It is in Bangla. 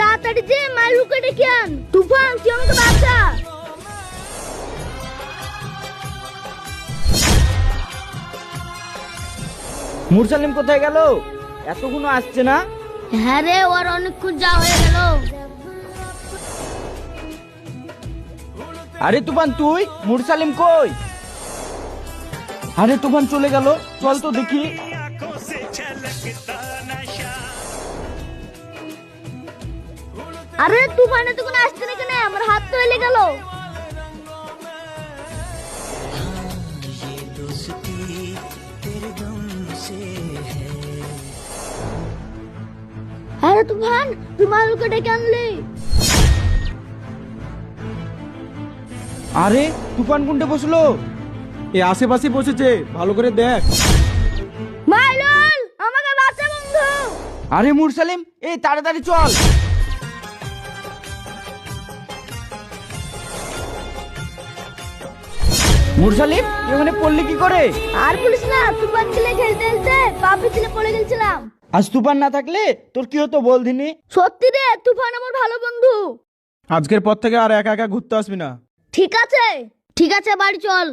তাড়াতাড়ি যে ডেকে আন। তুফান তুই আমাকে বাঁচা। মুরসালিম কোথায় গেল? এতক্ষণ আসছে না? হ্যাঁ রে ওর অনেকক্ষণ যা হয়ে গেল। আরে তুফান তুই? মুরসালিম কই? আরে তুফান চলে গেল। চল তো দেখি। আরে তুফান এতক্ষণ আসছে না? কেন আমার হাত তো গেল। আরে তুফান তুই মালুকে ডেকে আনলি। আরে তুফান কোনটা বসল। এ আশেপাশে বসেছে ভালো করে দেখ। মাইলুল আমাকে বাঁচা বন্ধু। আরে মুরসালিম এই তাড়াতাড়ি চল। মুরসালিম তুই ওখানে পড়লি কি করে? আর বলিস না তুফান ছিলে খেলতে খেলতে পাপড়ি ছেলে পড়ে গেছিলাম আজ তুফান না থাকলে তোর কি হতো বল দিনি সত্যি রে তুফান আমার ভালো বন্ধু। আজকের পর থেকে আর একা একা ঘুরতে আসবি না। ঠিক আছে ঠিক আছে বাড়ি চল।